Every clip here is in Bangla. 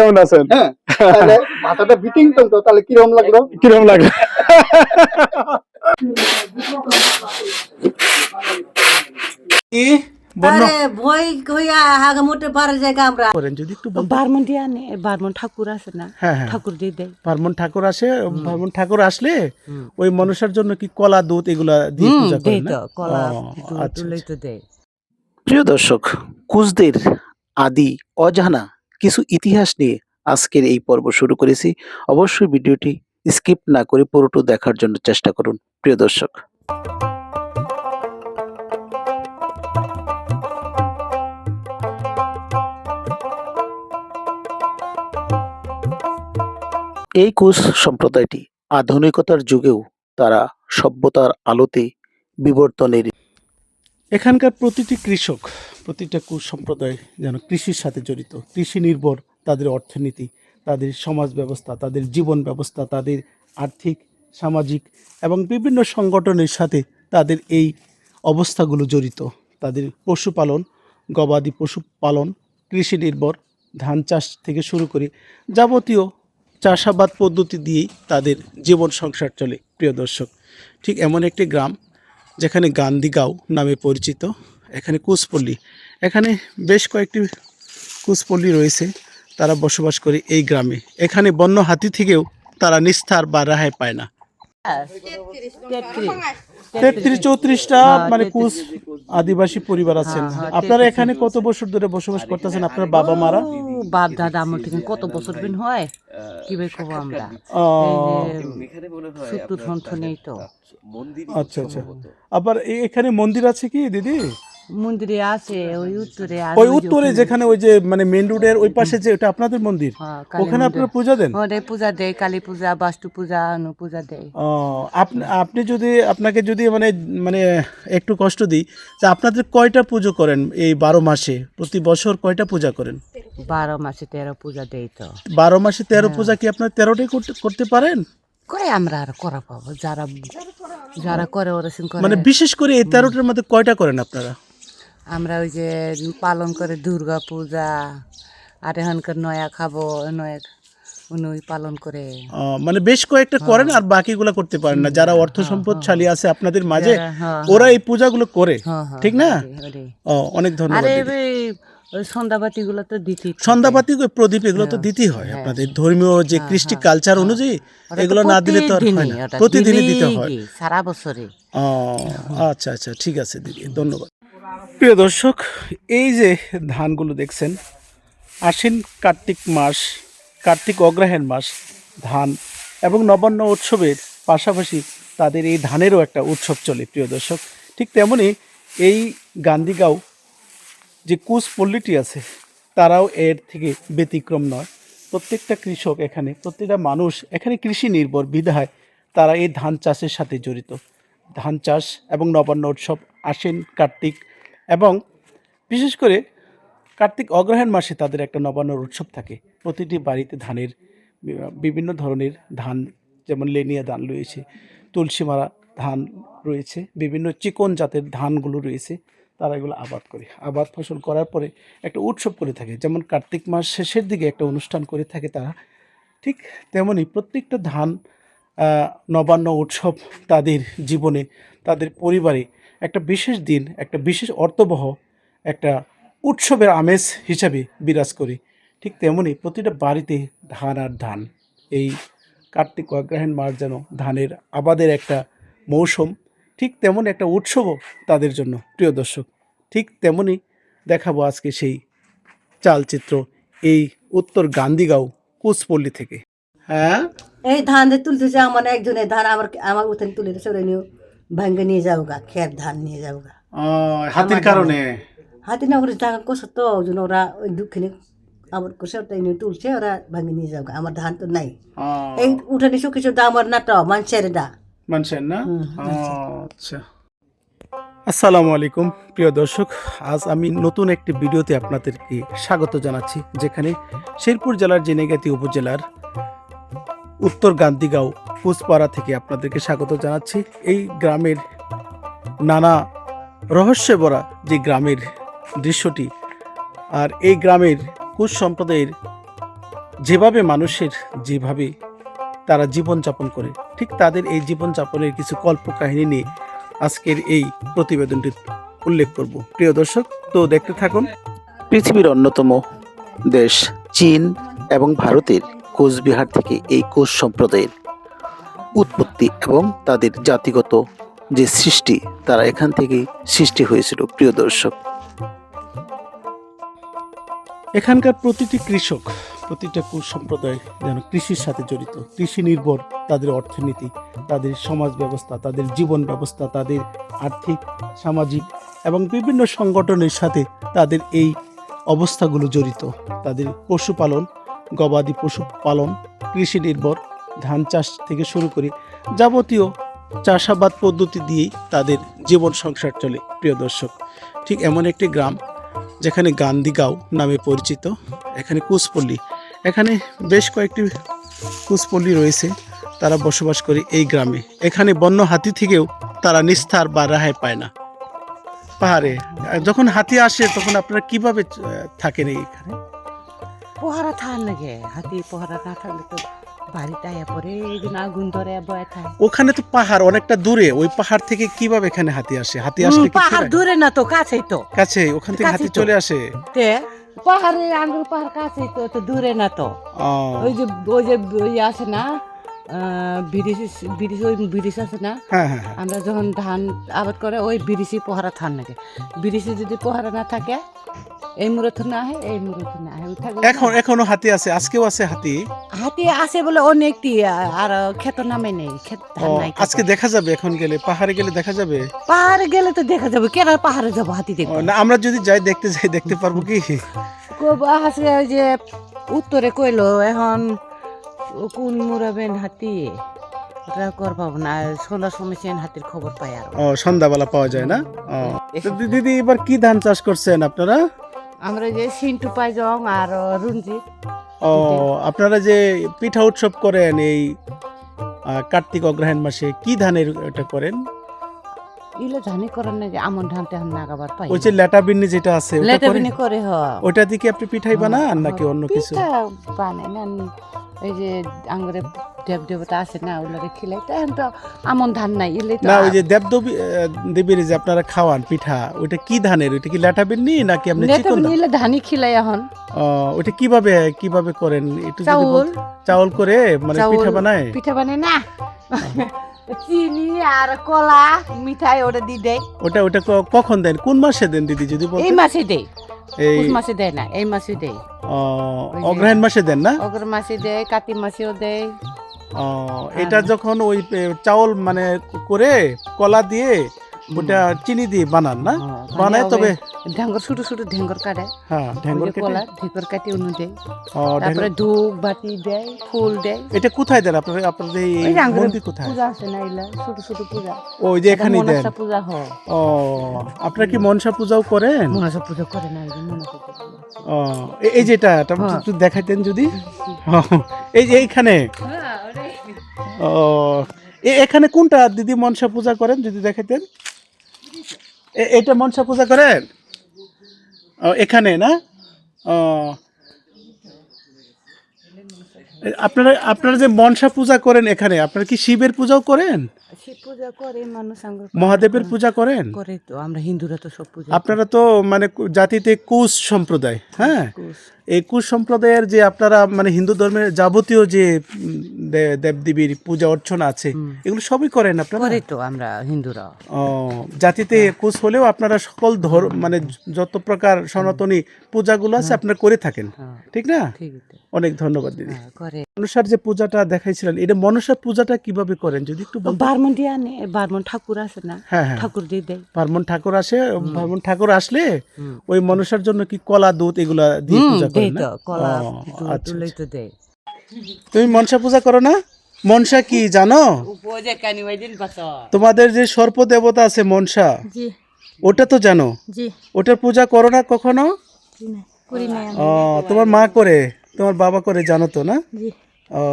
কেমন আছেন? হ্যাঁ তাহলে মাথাটা তো তাহলে কীরকম লাগল? কীরকম লাগে কি। বারমন বারমন ঠাকুর আছে না হ্যাঁ হ্যাঁ। ঠাকুর দিয়ে দেয়। ভারমন ঠাকুর আসে ভারমন ঠাকুর আসলে ওই মানুষের জন্য কি কলা দুধ এগুলা দিয়ে পূজা দেয় না? কলা আচ্ছা, দেয়। প্রিয় দর্শক কুচদের আদি অজানা কিছু ইতিহাস নিয়ে আজকের এই পর্ব শুরু করেছি। অবশ্যই ভিডিওটি স্কিপ না করে পুরোটা দেখার জন্য চেষ্টা করুন, প্রিয় দর্শক। এই কুশ সম্প্রদায়টি আধুনিকতার যুগেও তারা সভ্যতার আলোতে বিবর্তনের এখানকার প্রতিটি কৃষক প্রতিটা কুশ সম্প্রদায় যেন কৃষির সাথে জড়িত। কৃষি নির্ভর তাদের অর্থনীতি, তাদের সমাজ ব্যবস্থা, তাদের জীবন ব্যবস্থা, তাদের আর্থিক, সামাজিক এবং বিভিন্ন সংগঠনের সাথে তাদের এই অবস্থাগুলো জড়িত। তাদের পশুপালন, গবাদি পশুপালন, কৃষি নির্ভর, ধান চাষ থেকে শুরু করে যাবতীয় চাষাবাদ পদ্ধতি দিয়েই তাদের জীবন সংসার চলে, প্রিয় দর্শক। ঠিক এমন একটি গ্রাম যেখানে গান্ধীগাঁও নামে পরিচিত। এখানে কুচপল্লী। এখানে বেশ কয়েকটি কুচপল্লী রয়েছে তারা বসবাস করে এই গ্রামে। এখানে বন্য হাতি থেকেও তারা নিস্তার বা রেহাই পায় না। তেত্রিশ চৌত্রিশটা মানে কুচ আদিবাসী পরিবার আছেন। আপনারা এখানে কত বছর ধরে বসবাস করতেছেন? আপনার বাবা মারা? বাপ দাদা আমার থেকে কত বছর দিন হয়? কি বে কব আমরা? সত্তর সন্থ নেই তো। আচ্ছা আচ্ছা। আবার এখানে মন্দির আছে কি দিদি? মন্দিরে আছে ওই উত্তরে ওই উত্তরে যেখানে ওই যে মানে মেন রোডের ওই পাশে যে ওটা আপনাদের মন্দির? হ্যাঁ, ওখানে আপনারা পূজা দেন? ওরে পূজা দেয় কালী পূজা বাস্তু পূজা অনু পূজা দেয়। ও, আপনি আপনি যদি আপনাকে যদি মানে মানে একটু কষ্ট দিই যে আপনাদের কয়টা পুজো করেন এই বারো মাসে? প্রতি বছর কয়টা পূজা করেন? বারো মাসে তেরো পূজা দেয় তো। বারো মাসে তেরো হ্যাঁ। পূজা কি আপনার তেরোটাই করতে করতে পারেন? করে আমরা আর করা পাবো যারা যারা করে ওরা করে। মানে বিশেষ করে এই তেরোটার মধ্যে কয়টা করেন আপনারা? আমরা ওই যে পালন করে দুর্গা পূজা আর এখানকার নয়া খাব নয়া উনি পালন করে। মানে বেশ কয়েকটা করেন আর বাকিগুলো করতে পারেন না। যারা অর্থ সম্পদশালী আছে আপনাদের মাঝে হ্যাঁ, ওরা এই পূজাগুলো করে। হ্যাঁ, হ্যাঁ, ঠিক না? অনেক ধন্যবাদ সন্ধ্যাবাতি গুলো তো দিতে সন্ধ্যাবাতি প্রদীপ এগুলো তো দিতেই হয় আপনাদের। ধর্মীয় যে কৃষ্টি কালচার অনুযায়ী এগুলো না দিলে তো আর হয় না। প্রতিদিনই দিতে হয়। সারা বছরে। আচ্ছা আচ্ছা ঠিক আছে দিদি ধন্যবাদ। প্রিয় দর্শক, এই যে ধানগুলো দেখছেন, আশ্বিন কার্তিক মাস, কার্তিক অগ্রহায়ণ মাস, ধান এবং নবান্ন উৎসবের পাশাপাশি তাদের এই ধানেরও একটা উৎসব চলে, প্রিয় দর্শক। ঠিক তেমনি এই গান্ধীগাঁও যে কুচ পল্লীটি আছে, তারাও এর থেকে ব্যতিক্রম নয়। প্রত্যেকটা কৃষক এখানে, প্রত্যেকটা মানুষ এখানে কৃষি নির্ভর বিধায় তারা এই ধান চাষের সাথে জড়িত। ধান চাষ এবং নবান্ন উৎসব, আশ্বিন কার্তিক এবং বিশেষ করে কার্তিক অগ্রহায়ণ মাসে তাদের একটা নবান্ন উৎসব থাকে। প্রতিটি বাড়িতে ধানের, বিভিন্ন ধরনের ধান, যেমন লেনিয়া ধান রয়েছে, তুলসীমারা ধান রয়েছে, বিভিন্ন চিকন জাতের ধানগুলো রয়েছে, তারা এগুলো আবাদ করে। আবাদ ফসল করার পরে একটা উৎসব করে থাকে। যেমন কার্তিক মাস শেষের দিকে একটা অনুষ্ঠান করে থাকে তারা। ঠিক তেমনি প্রত্যেকটা ধান নবান্ন উৎসব তাদের জীবনে, তাদের পরিবারে একটা বিশেষ দিন একটা বিশেষ অর্থবহ একটা উৎসবের আমেজ হিসাবে বিরাজ করি। ঠিক তেমনি প্রতিটা বাড়িতে ধান আর ধান। এই কার্তিক অগ্রহায়ণ মাস যেন ধানের আবাদের একটা মৌসুম ঠিক তেমন একটা উৎসবও তাদের জন্য প্রিয় দর্শক। ঠিক তেমনি দেখাবো আজকে সেই চালচিত্র এই উত্তর গান্ধীগাঁও কুচপল্লী থেকে। হ্যাঁ? এই ধান তুলতেছে আমার একজনের ধান আমার আমার উঠানে তুলে সরে যাও গা খের ধান নিয়ে যাও গা হাতির কারণে? হাতে না করে ধান কষা তো ওই জন্য ওরা ওই দুঃখিনে আমার কষে ওটা নিয়ে তুলছে ওরা ভাঙ্গে নিয়ে গা আমার ধান তো নাই। এই উঠানে শুকিয়েছে দা আমার নাটা মানুষের দা মানছেন না? আচ্ছা। আসসালামু আলাইকুম প্রিয় দর্শক আজ আমি নতুন একটি ভিডিওতে আপনাদেরকে স্বাগত জানাচ্ছি যেখানে শেরপুর জেলার জেনেগাতি উপজেলার উত্তর গান্ধীগাঁও কুচপাড়া থেকে আপনাদেরকে স্বাগত জানাচ্ছি। এই গ্রামের নানা রহস্যে ভরা যে গ্রামের দৃশ্যটি, আর এই গ্রামের কুচ সম্প্রদায়ের যেভাবে মানুষের, যেভাবে তারা জীবনযাপন করে, ঠিক তাদের এই জীবনযাপনের কিছু কল্পকাহিনী নিয়ে আজকের এই প্রতিবেদনটি উল্লেখ করব। প্রিয় দর্শক, তো দেখতে থাকুন। পৃথিবীর অন্যতম দেশ, চীন এবং ভারতের কোচবিহার থেকে এই কোচ সম্প্রদায়ের উৎপত্তি এবং তাদের জাতিগত যে সৃষ্টি, তারা এখান থেকেই সৃষ্টি হয়েছিল, প্রিয় দর্শক। এখানকার প্রতিটি কৃষক, প্রতিটা কুশ সম্প্রদায় যেন কৃষির সাথে জড়িত, কৃষি নির্ভর, তাদের অর্থনীতি, তাদের সমাজ ব্যবস্থা, তাদের জীবন ব্যবস্থা, তাদের আর্থিক, সামাজিক এবং বিভিন্ন সংগঠনের সাথে তাদের এই অবস্থাগুলো জড়িত। তাদের পশুপালন গবাদি পশু পালন, কৃষি নির্ভর, ধান চাষ থেকে শুরু করে যাবতীয় চাষাবাদ পদ্ধতি দিয়েই তাদের জীবন সংসার চলে, প্রিয় দর্শক। ঠিক এমন একটি গ্রাম যেখানে গান্ধীগাঁও নামে পরিচিত, এখানে কুচপল্লী। এখানে বেশ কয়েকটি কুচপল্লী রয়েছে, তারা বসবাস করে এই গ্রামে। এখানে বন্য হাতি থেকেও তারা নিস্তার বা রেহাই পায় না। পাহাড়ে, যখন হাতি আসে তখন আপনারা কীভাবে থাকেন এইখানে পহারা থান লাগে হাতি পহারা না থাকলে তো বাড়িতে আয়া পরে আগুন ধরে বয়ে থাকে ওখানে তো পাহাড় অনেকটা দূরে ওই পাহাড় থেকে কীভাবে এখানে হাতি আসে? হাতি আসলে পাহাড় দূরে না তো কাছেই তো। কাছে ওখান থেকে হাতি। চলে আসে? তে পাহাড়ে আঙ্গুর পাহাড় কাছেই তো তো দূরে না তো। ওই যে ওই যে আসে আছে না ব্রিটিশ ওই ব্রিটিশ আছে না? হ্যাঁ হ্যাঁ হ্যাঁ। আমরা যখন ধান আবাদ করে ওই বিরিশি পহারা থান নাকি? বিরিশি যদি পহারা না থাকে এই মুরত না আহে এই মুরত না আহে। এখন এখনও হাতি আছে আজকেও আছে হাতি। হাতি আছে বলে অনেকটি আর ক্ষেত নামে নেই ক্ষেত ধান নাই। আজকে দেখা যাবে এখন গেলে পাহাড়ে গেলে দেখা যাবে? পাহাড়ে গেলে তো দেখা যাবে কেন পাহাড়ে যাব হাতি দেখব না আমরা যদি যাই দেখতে যাই দেখতে পারব কি? কব আছে ওই যে উত্তরে কইলো এখন কোন মুরাবেন হাতি? ওটা কর পাবো না সন্ধ্যার সময় হাতির খবর পাই আর। ও সন্ধ্যাবেলা পাওয়া যায় না? ও দিদি এবার কি ধান চাষ করছেন আপনারা? আমরা যে সিন্টু পাইজং আর রঞ্জিত। ও আপনারা যে পিঠা উৎসব করেন এই কার্তিক অগ্রহায়ণ মাসে কি ধানের এটা করেন? ইলে ধানি করেন না আমন ধান টান নাগাবার পাই ওই যে লেটা বিন্নি যেটা আছে ওটা লেটা করে হ। ওটা দিয়ে কি আপনি পিঠাই বানান নাকি অন্য কিছু? পিঠা বানাই না এই যে আঙ্গুরে দেব দেবতা আছে না ওগুলোকে খিলাই। তো এখন তো আমন ধান নাই ইলে না ওই যে দেবদেবী আহ, দেবীর যে আপনারা খাওয়ান পিঠা ওইটা কি ধানের? ওইটা কি লেটা বিন্নি নাকি আপনি চিকন বিনে ধান? ইলে ধানি খিলাই এখন। ও, ওইটা কীভাবে কীভাবে করেন? একটু চাউল। চাউল করে মানে পিঠা বানায়? পিঠা বানায় না। চিনি আর কলা মিঠাই ওটা দিয়ে দেয় ওটা ওটা কখন দেন? কোন মাসে দেন দিদি যদি এই মাসে দেয় এই মাসে দেয় না? এই মাসে দেয় অগ্রহায়ণ মাসে দেন না? অগ্র মাসে দেয় কাতি মাসেও দেয় এটা যখন ওই চাউল মানে করে কলা দিয়ে ওটা চিনি দিয়ে বানান না? হ্যাঁ, বানায় মানে তবে ঢেঙ্গর ছোট ছোট ঢেঙ্গর কাটে। হ্যাঁ ওই ঢেঙ্গর কেটে? কলা ঢেঙ্গর কাটি অন্য দেয়। তারপরে ধূপ বাতি দেয় ফুল দেয়। এটা কোথায় দেন আপনাদের আপনাদের এই যে মন্দির কোথায়? পূজা আছে না এগুলা ছোট ছোট পূজা। ওই যে এখানেই দেন? মনসা পূজা হয়। ও আপনারা কি মনসা পূজাও করেন? মনসা পূজা করে না এই যে মনসা পূজা ও এই যেটা এটা হ্যাঁ। একটু দেখাইতেন যদি। এই যে এইখানে? ও এ- এখানে কোনটা দিদি মনসা পূজা করেন যদি দেখাইতেন? এ- এটা মনসা পূজা করেন? ও এখানে না? ও। আপনারা আপনারা যে মনসা পূজা করেন এখানে আপনারা কি শিবের পূজাও করেন? মহাদেবের পূজা করেন? করে তো আমরা হিন্দুরা তো সব পূজা আপনারা তো মানে জাতিতে কুশ সম্প্রদায় হ্যাঁ। এই কুশ সম্প্রদায়ের যে আপনারা মানে হিন্দু ধর্মের যাবতীয় যে দেবদেবীর পূজা অর্চনা আছে এগুলো সবই করেন আপনারা? করে তো আমরা হিন্দুরা। ও জাতিতে কুশ হলেও আপনারা সকল ধর মানে যত প্রকার সনাতনী পূজাগুলো আছে আপনারা করে থাকেন হ্যাঁ। ঠিক না? অনেক ধন্যবাদ দিদি। হ্যাঁ, মনসার যে পূজাটা দেখাইছিলেন এটা মনসা পূজাটা কীভাবে করেন যদি একটু বারমন দিয়ে আনে বারমন ঠাকুর আছে না? হ্যাঁ হ্যাঁ। ঠাকুর দিয়ে দেয়। ভার্মন ঠাকুর আসে ভার্মন ঠাকুর আসলে ওই মনসার জন্য কি কলা দুধ এগুলা দিয়ে পূজা তো কলা আচ্ছা, তুলেই তো দেয়। তুমি মনসা পূজা করো না? মনসা কি জানো? তোমাদের যে সর্প দেবতা আছে মনসা ওটা তো জানো? জি। ওটার পূজা করো না কখনো। ও তোমার মা করে তোমার বাবা করে জানো তো না? ও।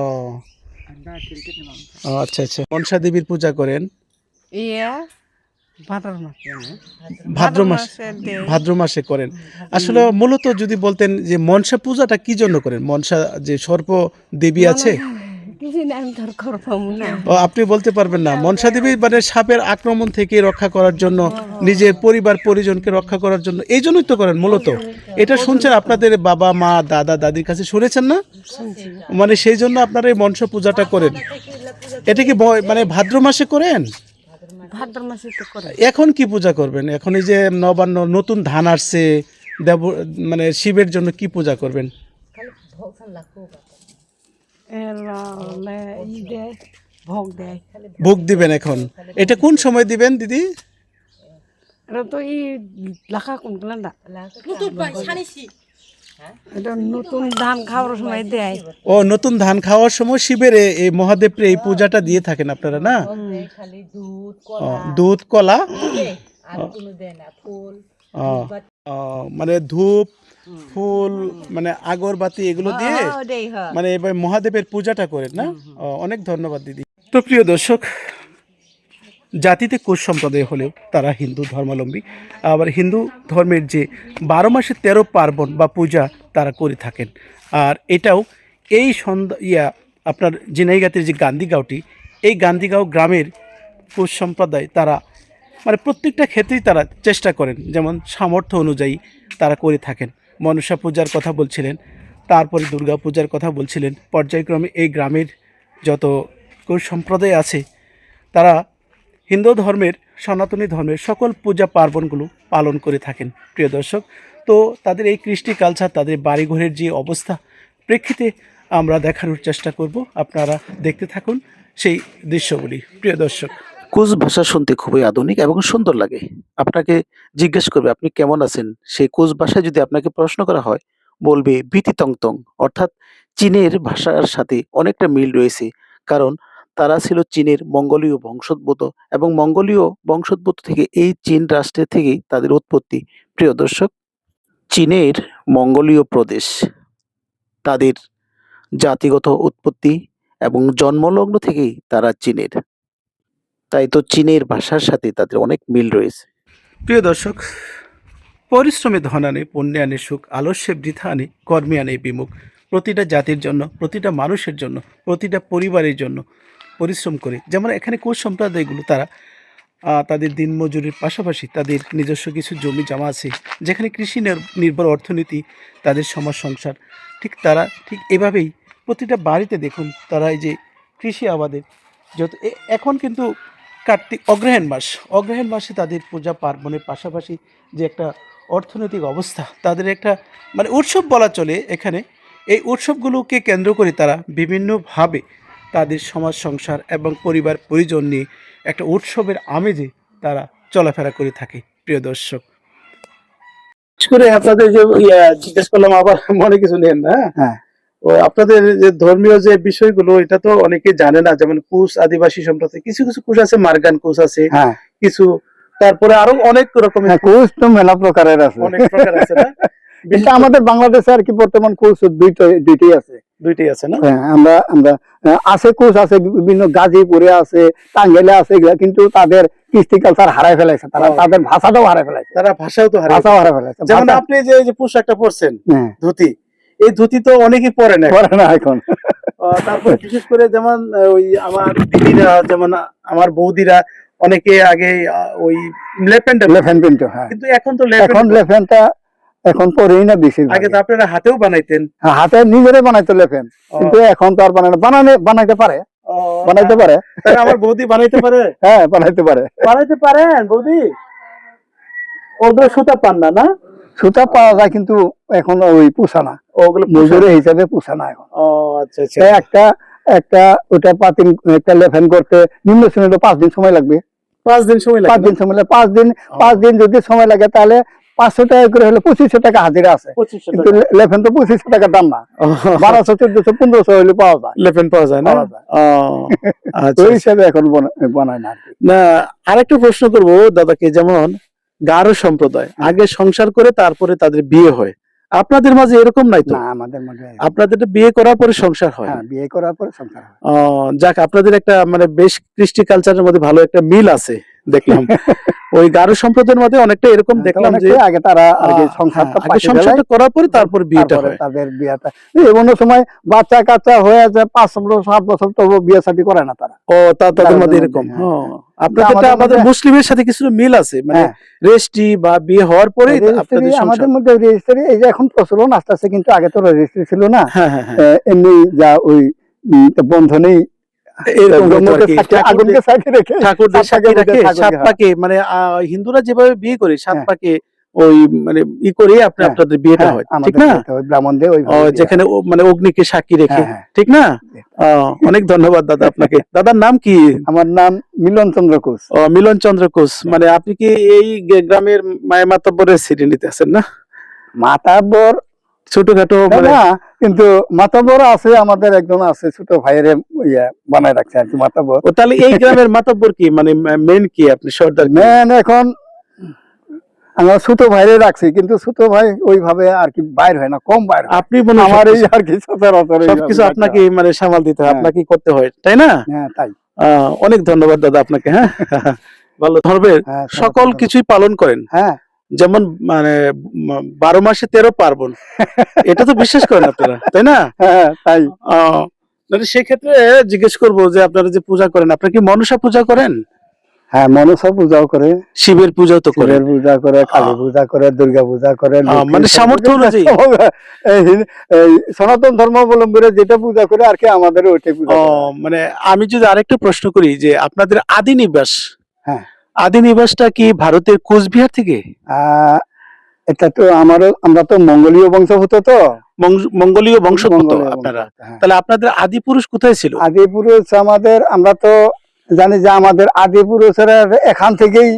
ও, আচ্ছা আচ্ছা। মনসা দেবীর পূজা করেন। ইয়া ভাদ্র মাস। ভাদ্র মাসে। করেন। আসলে মূলত যদি বলতেন যে মনসা পূজাটা কি জন্য করেন? মনসা যে সর্প দেবী আছে? ও আপনি বলতে পারবেন না। মনসা দেবী মানে সাপের আক্রমণ থেকে রক্ষা করার জন্য নিজের পরিবার পরিজনকে রক্ষা করার জন্য। এই জন্যই তো করেন মূলত। এটা শুনছেন আপনাদের বাবা মা দাদা দাদির কাছে শুনেছেন না? মানে সেই জন্য আপনারা এই মনসা পূজাটা করেন। এটা কি মানে ভাদ্র মাসে করেন? ভাদ্র মাসে তো করে এখন কি পূজা করবেন? এখন এই যে নবান্ন নতুন ধান আসছে দেব মানে শিবের জন্য কি পূজা করবেন? ভোগ দেয়। ভোগ দিবেন এখন। এটা কোন সময় দিবেন দিদি? এটা তো এই লাখা কোনগুলো ও নতুন ধান খাওয়ার সময় শিবের এই মহাদেবরে এই পূজাটা দিয়ে থাকেন আপনারা না? দুধ কলা। মানে ধূপ ফুল মানে আগরবাতি এগুলো দিয়ে মানে এবার মহাদেবের পূজাটা করেন না? অনেক ধন্যবাদ দিদি। তো প্রিয় দর্শক জাতিতে কোষ সম্প্রদায় হলেও তারা হিন্দু ধর্মাবলম্বী। আবার হিন্দু ধর্মের যে বারো মাসে তেরো পার্বণ বা পূজা তারা করে থাকেন। আর এটাও এই সন্ধ্যা, ইয়া, আপনার জিনাইগাতের যে গান্ধীগাঁওটি, এই গান্ধীগাঁও গ্রামের কোষ সম্প্রদায় তারা মানে প্রত্যেকটা ক্ষেত্রেই তারা চেষ্টা করেন, যেমন সামর্থ্য অনুযায়ী তারা করে থাকেন। মনসা পূজার কথা বলছিলেন, তারপরে দুর্গা পূজার কথা বলছিলেন। পর্যায়ক্রমে এই গ্রামের যত কোষ সম্প্রদায় আছে, তারা হিন্দু ধর্মের, সনাতনী ধর্মের সকল পূজা পার্বণগুলো পালন করে থাকেন। প্রিয় দর্শক, তো তাদের এই কৃষ্টি কালচার, তাদের বাড়িঘরের যে অবস্থা, প্রেক্ষিতে আমরা দেখানোর চেষ্টা করব। আপনারা দেখতে থাকুন সেই দৃশ্যগুলি। প্রিয় দর্শক, কুচ ভাষা শুনতে খুবই আধুনিক এবং সুন্দর লাগে। আপনাকে জিজ্ঞেস করবে, আপনি কেমন আছেন? সেই কুচ ভাষায় যদি আপনাকে প্রশ্ন করা হয়, বলবে বিতি তং তং। অর্থাৎ চীনের ভাষার সাথে অনেকটা মিল রয়েছে। কারণ তারা ছিল চীনের মঙ্গোলীয় বংশোদ্ভূত এবং মঙ্গোলীয় বংশোদ্ভূত থেকে এই চীন রাষ্ট্রের থেকেই তাদের উৎপত্তি। প্রিয় দর্শক, চীনের মঙ্গোলীয় প্রদেশ, তাদের জাতিগত উৎপত্তি এবং জন্মলগ্ন থেকেই তারা চীনের। তাই তো চীনের ভাষার সাথে তাদের অনেক মিল রয়েছে। প্রিয় দর্শক, পরিশ্রমে ধন আনে, পুণ্যে আনে, সুখ, আলস্যে বৃথা আনে, কর্মে আনে বিমুখ। প্রতিটা জাতির জন্য, প্রতিটা মানুষের জন্য, প্রতিটা পরিবারের জন্য পরিশ্রম করে। যেমন এখানে কোষ সম্প্রদায়গুলো, তারা তাদের দিনমজুরির পাশাপাশি তাদের নিজস্ব কিছু জমি জমা আছে, যেখানে কৃষি নির- নির্ভর অর্থনীতি, তাদের সমাজ সংসার, ঠিক তারা, ঠিক এভাবেই প্রতিটা বাড়িতে দেখুন তারা এই যে কৃষি আবাদের যত এখন কিন্তু কার্তিক, অগ্রহায়ণ মাস, অগ্রহায়ণ মাসে তাদের পূজা পার্বণের পাশাপাশি যে একটা অর্থনৈতিক অবস্থা, তাদের একটা মানে উৎসব বলা চলে এখানে, এই উৎসবগুলোকে কেন্দ্র করে তারা বিভিন্নভাবে তাদের সমাজ সংসার এবং পরিবার পরিজন নিয়ে একটা উৎসবের আমেজে তারা চলাফেরা করে থাকে প্রিয় দর্শক। করে আপনাদের যে জিজ্ঞেস করলাম আবার মনে কিছু নেন না? হ্যাঁ। ও আপনাদের যে ধর্মীয় যে বিষয়গুলো এটা তো অনেকে জানে না যেমন কুশ আদিবাসী সম্প্রদায় কিছু কিছু কুশ আছে মার্গান কুশ আছে হ্যাঁ। কিছু তারপরে আরও অনেক রকমের হ্যাঁ কোচ তো মেলা প্রকারের আছে। অনেক প্রকার আছে না? আমাদের বাংলাদেশে আর কি বর্তমান দুইটা দুইটাই আছে। দুইটাই আছে না? হ্যাঁ, আমরা আমরা আছে কোচ আছে বিভিন্ন গাজীপুরে আছে টাঙ্গাইলে আছে কিন্তু তাদের কৃষ্টি কালচার হারাই ফেলাইছে। তারা তাদের ভাষাটাও হারাই ফেলাইছে। তারা ভাষাও তো ভাষাও হারাই ফেলাইছে। যেমন আপনি যে যে পোশাকটা পরছেন হ্যাঁ, ধুতি এই ধুতি তো অনেকেই পরে না করে না এখন। তারপরে বিশেষ করে যেমন ওই আমার দিদিরা যেমন আমার বৌদিরা অনেকে আগে ওই লেপেন্ডা লেফেন কিন্তু হ্যাঁ। কিন্তু এখন তো এখন লেপেন্ড লেফেনটা এখন পরেই না বেশি আগে তো আপনারা হাতেও বানাইতেন। হাতে নিজেরে বানাইতো লেফেন ও, কিন্তু এখন তো আর বানায় না বানানে বানাইতে পারে। বানাইতে পারে। আমার বৌদি বানাইতে পারে? হ্যাঁ বানাইতে পারে। বানাইতে পারেন বৌদি? ওগুলো সুতা পান না না? সুতা পাওয়া যায় কিন্তু এখন ওই পোষা না। ওগুলো মজুরি হিসাবে পোষা না এখন। ও আচ্ছা আচ্ছা। একটা একটা ওটা পাতিন একটা লেফেন করতে নিম্ন শ্রেণীতে পাঁচ দিন সময় লাগবে। পাঁচ দিন সময় পাঁচ দিন সময় লাগে পাঁচ দিন পাঁচ দিন যদি সময় লাগে তাহলে পাঁচশো টাকা করে হলে পঁচিশশো টাকা হাজিরা আছে। কিন্তু লেফেন তো পঁচিশশো টাকা দাম না। বারোশো চোদ্দশো পনেরোশো হলে পাওয়া যায়। লেপেন পাওয়া যায় না? আচ্ছা। ওই হিসাবে এখন বানায় না না আরেকটা প্রশ্ন করব দাদাকে যেমন গারো সম্প্রদায় আগে সংসার করে তারপরে তাদের বিয়ে হয়। আপনাদের মাঝে এরকম নাই তো? আমাদের মধ্যে আপনাদের বিয়ে করার পরে সংসার হয়? হ্যাঁ বিয়ে করার পরে সংসার হয়। যাক আপনাদের একটা মানে বেশ কৃষ্টি কালচারের মধ্যে ভালো একটা মিল আছে। দেখলাম। ওই গারো সম্প্রদায়ের মধ্যে অনেকটা এরকম দেখলাম যে আগে তারা আর কি আহ, সংসারটা হ্যাঁ, আগে সংসারটা করার পরে তারপর বিয়েটা হয়। তাদের বিয়েটা। এমন সময় বাচ্চা কাচ্চা হয়ে যায় পাঁচ বছর সাত বছর তো বিয়ে শাদী করে না তারা। ও তা তাদের মধ্যে এরকম। হ্যাঁ। হ্যাঁ। আমাদের মুসলিমের সাথে কিছু মিল আছে। মানে হ্যাঁ। রেস্টি বা বিয়ে হওয়ার পরে আপনাদের আমাদের মধ্যে রেজিস্ট্রি এই যে এখন প্রচলন আস্তে আস্তে কিন্তু আগে তো রেজিস্ট্রি ছিল না। হ্যাঁ হ্যাঁ হ্যাঁ। এমনি যা ওই বন্ধনেই ঠাকুরদের সাত রাখে সাত হ্যাঁ। পাকে মানে হিন্দুরা যেভাবে বিয়ে করে সাত হ্যাঁ। পাকে ওই মানে ই করে আপনি হ্যাঁ, আপনাদের বিয়েটা হ্যাঁ, ঠিক না? ব্রাহ্মণদের ওই যেখানে মানে অগ্নিকে সাক্ষী রেখে। ঠিক না? অনেক ধন্যবাদ দাদা আপনাকে। দাদার নাম কি? আমার নাম মিলন চন্দ্র ও, মিলন চন্দ্র কোষ মানে আপনি কি এই গ্রামের মায়া মাতব্বরের শ্রেণীতে আছেন না? মাতাব্বর ছোটখাটো না, মানে কিন্তু মাতাব্বর আছে আমাদের একজন আছে ছোট ভাইয়ের ইয়ে বানায় রাখছে আর কি মাতাব্বর। ও তাহলে এই গ্রামের মাতব্বর কি? মানে মেন কি আপনি সর্দার মেন এখন আমরা ছোট ভাইরে রাখছি কিন্তু ছোট ভাই ওইভাবে আর কি বাইর হয় না কম বাইর আপনি আমার এই আর কি সচরাচর সবকিছু আপনাকে মানে সামাল দিতে হয় হ্যাঁ। আপনাকে করতে হয় তাই না? হ্যাঁ তাই। আহ, অনেক ধন্যবাদ দাদা আপনাকে হ্যাঁ? ভালো ধর্মের হ্যাঁ, সকল কিছুই পালন করেন। হ্যাঁ। যেমন মানে বারো মাসে তেরো পার্বণ। এটা তো বিশ্বাস করেন আপনারা তাই না? হ্যাঁ তাই। মানে সেক্ষেত্রে জিজ্ঞেস করব যে আপনারা যে পূজা করেন আপনারা কি মনসা পূজা করেন? হ্যাঁ মনসা পূজাও করে। শিবের পূজাও তো করে পূজা করে কালী পূজা করে দুর্গা পূজা করে মানে সামর্থ্য অনুযায়ী। সনাতন ধর্মাবলম্বীরা যেটা পূজা করে আর কি আমাদের ওইটাই পূজা মানে আমি যদি আরেকটা প্রশ্ন করি যে আপনাদের আদি নিবাস হ্যাঁ। আদি নিবাসটা কি ভারতের কোচবিহার থেকে? এটা তো আমারও আমরা তো মঙ্গলীয় বংশভূত তো। মঙ্গোলীয় মঙ্গলীয় আপনারা। বংশভূত, হ্যাঁ। তাহলে আপনাদের আদি পুরুষ কোথায় ছিল? আদি পুরুষ আমাদের আমরা তো জানি যে আমাদের আদি পুরুষেরা এখান থেকেই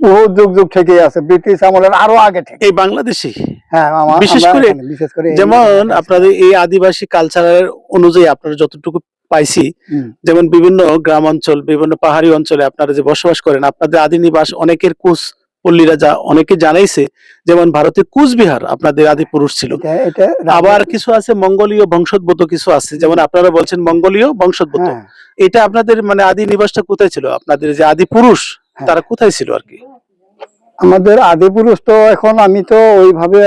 বহু যুগ যুগ থেকে আছে। ব্রিটিশ আমলের আরও আগে থেকে। এই বাংলাদেশে? হ্যাঁ বিশেষ করে- বিশেষ করে যেমন আপনাদের এই আদিবাসী কালচারের অনুযায়ী আপনারা যতটুকু পাইছি। যেমন বিভিন্ন গ্রাম অঞ্চল বিভিন্ন পাহাড়ি অঞ্চলে আপনারা যে বসবাস করেন আপনাদের আদি নিবাস অনেকের কুচ পল্লীরা যা অনেকে জানাইছে যেমন ভারতের কুচবিহার আপনাদের আদি পুরুষ ছিল। আবার কিছু আছে মঙ্গোলীয় বংশোদ্ভূত কিছু আছে। যেমন আপনারা বলছেন মঙ্গোলীয় বংশোদ্ভূত। হ্যাঁ, এটা আপনাদের মানে আদি নিবাসটা কোথায় ছিল? আপনাদের যে আদি পুরুষ হ্যাঁ। তারা কোথায় ছিল আর কি? আমাদের আদি পুরুষ তো এখন আমি তো ওইভাবে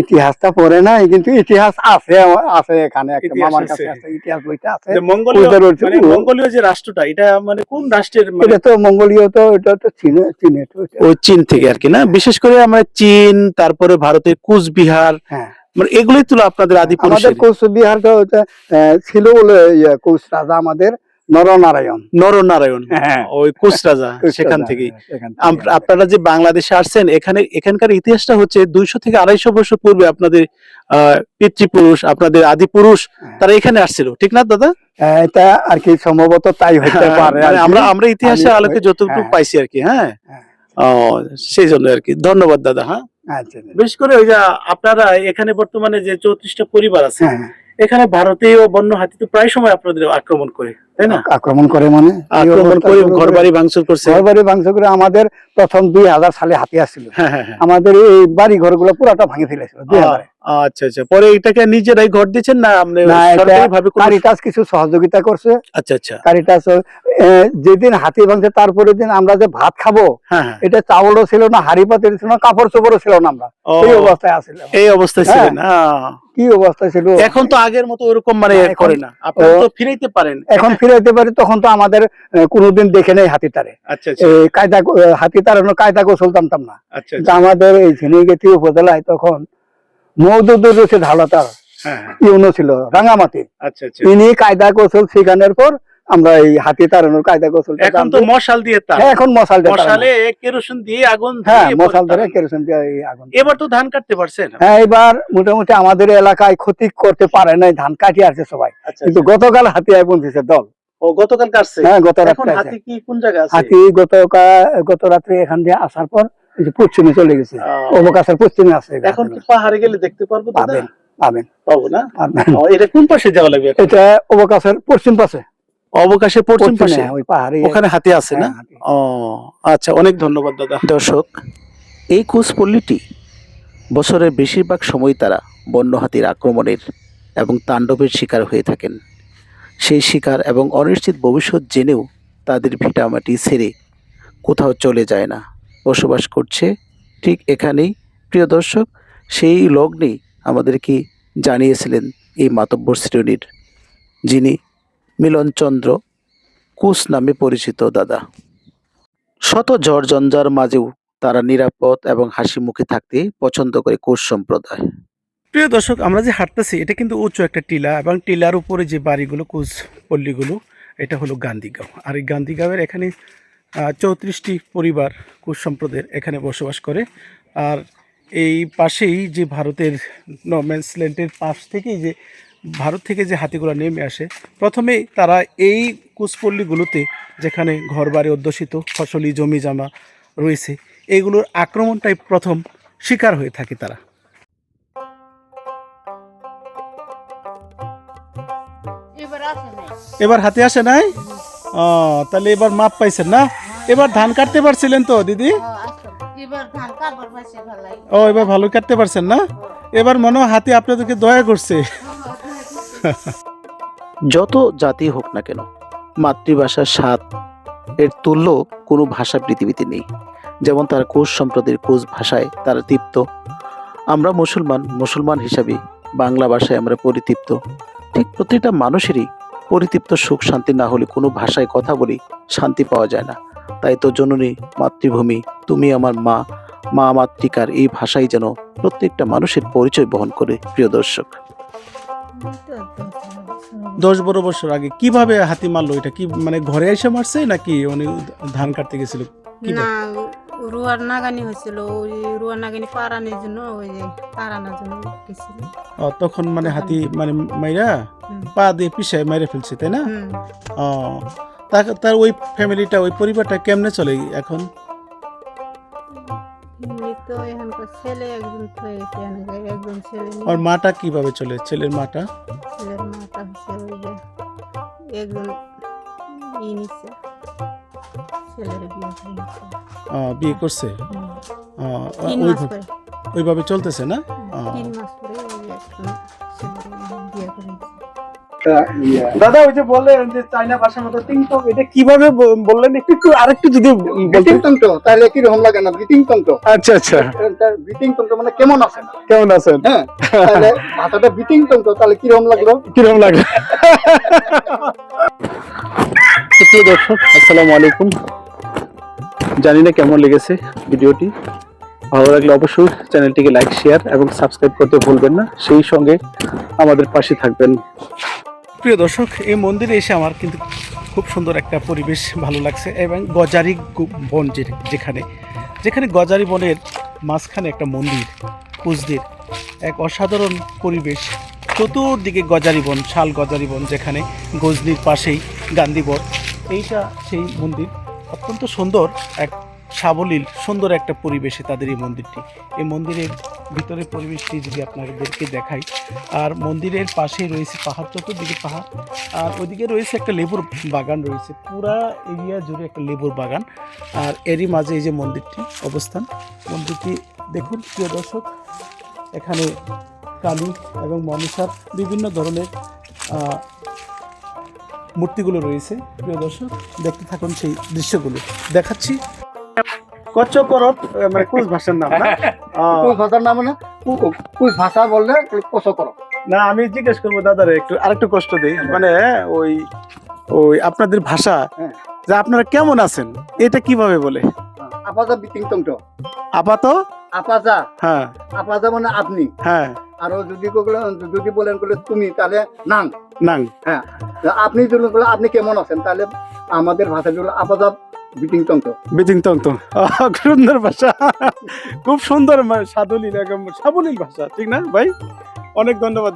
ইতিহাসটা পড়ে নাই কিন্তু ইতিহাস আছে আছে এখানে একটা মামার কাছে আছে ইতিহাস বইটা আছে। মঙ্গোলীয় মানে মঙ্গোলীয় যে রাষ্ট্রটা এটা মানে কোন রাষ্ট্রের মানে এটা তো মঙ্গলীয় তো এটা তো চীনে চীনে তো। ওই চীন থেকে আর কি না? বিশেষ করে আমরা চীন তারপরে ভারতের কুচবিহার হ্যাঁ। মানে এগুলোই তুলো আপনাদের আদি আমাদের পুরুষের কোচবিহারটা আহ, ছিল বলে ইয়ে, কোচ রাজা আমাদের নরনারায়ণ। নরনারায়ণ। হ্যাঁ। ওই কুচ রাজা সেখান থেকেই। হ্যাঁ, সেখান থেকে। আপনারা যে বাংলাদেশে আসছেন এখানে এখানকার ইতিহাসটা হচ্ছে দুইশো থেকে আড়াইশো বছর পূর্বে আপনাদের পিতৃপুরুষ আপনাদের আদি পুরুষ হ্যাঁ। তারা এখানে আসছিল। ঠিক না দাদা? এটা আর কি সম্ভবত তাই হতে পারে মানে। আমরা আমরা ইতিহাসের আমি- আলোকে যতটুকু। পাইছি আর কি হ্যাঁ। ও সেই জন্য আর কি। ধন্যবাদ দাদা হ্যাঁ। আচ্ছা, বিশেষ করে ওই যে আপনারা এখানে বর্তমানে যে চৌত্রিশটা পরিবার আছে হ্যাঁ। এখানে ভারতীয় বন্য হাতি তো প্রায় সময় আপনাদের আক্রমণ করে তাই না? আক্রমণ করে মানে? আক্রমণ করে ভাঙচুর করছে। ভাঙচুর করে আমাদের প্রথম দুই হাজার সালে হাতি আসছিল। হ্যাঁ হ্যাঁ হ্যাঁ। আমাদের এই বাড়ি পুরাটা ভাঙে ফেলেছিল দুই হাজারে। আচ্ছা আচ্ছা। পরে এটাকে নিজেরাই ঘর দিচ্ছেন না আপনি কারিটাস কিছু সহযোগিতা করছে। আচ্ছা আচ্ছা। কারিটাস যেদিন হাতি ভাঙছে তারপরের দিন আমরা যে ভাত খাব এটা চাউলও ছিল না হাড়ি পাতিল ছিল না কাপড় চোপড়ও ছিল না আমরা। এই অবস্থায় আছিল এই অবস্থায়। ছিলেন কি অবস্থা ছিল? এখন তো আগের মতো ওরকম মানে করে না। আপনারা তো ফিরাইতে পারেন। এখন ফিরাইতে পারি তখন তো আমাদের কোনোদিন দেখে নেই হাতি তারে আচ্ছা। আচ্ছা কায়দা আহ, হাতি তারানো কায়দা কৌশল জানতাম না। আচ্ছা আমাদের এই ঝিনিগেতি উপজেলায় তখন মৌদুদুর রয়েছে ঢালাতার হ্যাঁ হ্যাঁ, ইউনো ছিল রাঙামাটি আচ্ছা আচ্ছা। ইনি কায়দা কৌশল শিখানোর পর আমরা এই হাতি তাড়ানোর কায়দা কৌশল এখন তো মশাল দিয়ে তার এখন মশাল দিয়ে মশালে কেরোসিন দিয়ে আগুন হ্যাঁ মশাল ধরে কেরোসিন দিয়ে আগুন। এবার তো ধান কাটতে পারছেন। হ্যাঁ এবার মোটামুটি আমাদের এলাকায় ক্ষতি করতে পারে নাই ধান কাটিয়ে আসছে সবাই। আচ্ছা কিন্তু গতকাল হাতি পৌঁছেছে দল। গতকাল কাটছে? হ্যাঁ গত রাত্রে হাতি কি কোন জায়গায় আছে? হাতি গতকাল গত রাত্রে এখান দিয়ে আসার পর পশ্চিমে চলে গেছে। অবকাশের পশ্চিমে আছে। এখন কি পাহাড়ে গেলে দেখতে পারব পাবেন পাবেন। পাবো না? এটা কোন পাশে যাওয়া লাগবে এটা অবকাশের পশ্চিম পাশে। অবকাশে পশ্চিম পাশে? ওই পাহাড়ে। ওখানে হাতি আছে না? হ্যাঁ, ও আচ্ছা অনেক ধন্যবাদ দাদা। দর্শক এই কোষপল্লীটি বছরের বেশিরভাগ সময় তারা বন্য হাতির আক্রমণের এবং তাণ্ডবের শিকার হয়ে থাকেন। সেই শিকার এবং অনিশ্চিত ভবিষ্যৎ জেনেও তাদের ভিটামাটি ছেড়ে কোথাও চলে যায় না। বসবাস করছে ঠিক এখানেই। প্রিয় দর্শক সেই লগ্নেই আমাদেরকে জানিয়েছিলেন এই মাতব্বর শ্রেণির যিনি মিলনচন্দ্র কুশ নামে পরিচিত দাদা। শত ঝড় জঞ্জার মাঝেও তারা নিরাপদ এবং হাসি মুখে থাকতে পছন্দ করে কোষ সম্প্রদায়। প্রিয় দর্শক, আমরা যে হাঁটতেছি, এটা কিন্তু উঁচু একটা টিলা এবং টিলার উপরে যে বাড়িগুলো কুচ পল্লীগুলো, এটা হলো গান্ধীগাঁও। আর এই গান্ধীগাঁওয়ের এখানে চৌত্রিশটি পরিবার কুচ সম্প্রদায়ের এখানে বসবাস করে। আর এই পাশেই যে ভারতের নর্ম্যান্স ল্যান্ডের পাশ থেকেই যে ভারত থেকে যে হাতিগুলো নেমে আসে প্রথমেই তারা এই কুচপল্লীগুলোতে যেখানে ঘরবাড়ি অধ্যুষিত ফসলি জমি জামা রয়েছে এইগুলোর আক্রমণটাই প্রথম শিকার হয়ে থাকে তারা। এবার হাতে আসে নাই? ও তাহলে এবার মাপ পাইছেন না? এবার ধান কাটতে পারছিলেন তো দিদি? ও এবার ভালো কাটতে পারছেন না? এবার মনে হাতি আপনাদেরকে দয়া করছে। যত জাতি হোক না কেন, মাতৃভাষার স্বাদ, এর তুল্য কোনো ভাষা পৃথিবীতে নেই। যেমন তার কোষ সম্প্রদায়ের কোষ ভাষায় তারা তৃপ্ত। আমরা মুসলমান মুসলমান হিসাবে বাংলা ভাষায় আমরা পরিতৃপ্ত। ঠিক প্রতিটা মানুষেরই পরিতৃপ্ত সুখ শান্তি না হলে কোনো ভাষায় কথা বলি শান্তি পাওয়া যায় না। তাই তো জননী, মাতৃভূমি, তুমি আমার মা মা মাতৃকার এই ভাষাই যেন প্রত্যেকটা মানুষের পরিচয় বহন করে, প্রিয় দর্শক। দশ বারো বছর আগে কীভাবে হাতি মারলো এটা? কি মানে ঘরে এসে মারছে নাকি উনি ধান কাটতে গেছিল? না রুয়ার নাগানি হয়েছিল। ওই রুয়ার নাগানি পারানোর জন্য ওই যে তাড়ানোর জন্য গেছিল। ও, তখন মানে হাতি মানে মাইরা পা দিয়ে পিছায় মাইরা ফেলছে তাই না? ও তার ওই ফ্যামিলিটা ওই পরিবারটা কেমনে চলে এখন? তো এখানকার ছেলে একজন একজন ছেলে। আর মাটা কীভাবে চলে? ছেলের মাটা? ছেলের মাটা হচ্ছে ওই যে একজন ই নিচ্ছে ছেলের বিয়ে বিয়ে করছে? ওইভাবে- চলতেছে না? তিন মাস পরে দাদা ওই যে বললেন যে চাইনা ভাষার মতো টিংটং এটা কীভাবে বললেন? একটু একটু আরেকটু যদি বলতেন। বিটিং তন্ত্র তাহলে কি রকম লাগে না? বিটিং তন্ত্র আচ্ছা আচ্ছা। বিটিং তন্ত্র মানে কেমন আছে কেমন আছেন? হ্যাঁ তাহলে ভাষাটা বিটিং তন্ত্র তাহলে কি রকম লাগল? কীরকম লাগে? প্রিয় দর্শক আসসালামু আলাইকুম। জানি না কেমন লেগেছে ভিডিওটি। ভালো লাগলে অবশ্যই চ্যানেলটিকে লাইক শেয়ার এবং সাবস্ক্রাইব করতে ভুলবেন না। সেই সঙ্গে আমাদের পাশে থাকবেন। প্রিয় দর্শক, এই মন্দিরে এসে আমার কিন্তু খুব সুন্দর একটা পরিবেশ ভালো লাগছে এবং গজারি বন যেখানে যেখানে গজারি বনের মাঝখানে একটা মন্দির, কুচদের এক অসাধারণ পরিবেশ। চতুর্দিকে গজারি বন, শাল গজারি বন যেখানে গজনির পাশেই গান্ধী বন এইটা সেই মন্দির। অত্যন্ত সুন্দর এক সাবলীল, সুন্দর একটা পরিবেশে তাদের এই মন্দিরটি। এই মন্দিরের ভিতরের পরিবেশটি যদি আপনাদেরকে দেখাই, আর মন্দিরের পাশেই রয়েছে পাহাড়, চতুর্দিকে পাহাড়, আর ওইদিকে রয়েছে একটা লেবুর বাগান রয়েছে, পুরা এরিয়া জুড়ে একটা লেবুর বাগান, আর এরই মাঝে এই যে মন্দিরটি অবস্থান। মন্দিরটি দেখুন, প্রিয় দর্শক, এখানে কালী এবং মনীষার বিভিন্ন ধরনের মূর্তিগুলো রয়েছে। প্রিয় দর্শক, দেখতে থাকুন সেই দৃশ্যগুলো। দেখাচ্ছি মানে ভাষার নাম না? ভাষার নাম না কুশ ভাষা বললে না আমি জিজ্ঞেস করব দাদারে একটু আরেকটু কষ্ট দিই। মানে ওই ওই আপনাদের ভাষা হ্যাঁ। যে আপনারা কেমন আছেন এটা কীভাবে বলে? আপাজা আপাত আপাজা হ্যাঁ। আপাজা মানে আপনি। হ্যাঁ। আরও যদি যদি বলেন করলে তুমি তাহলে নাং। নাং। হ্যাঁ। আপনি যদি বলে আপনি কেমন আছেন তাহলে আমাদের ভাষা হলো আপাজা বিটিং তন্ত্র তো সুন্দর ভাষা। খুব সুন্দর সাদলীল একদম সাবলীল ভাষা, ঠিক না ভাই? অনেক ধন্যবাদ।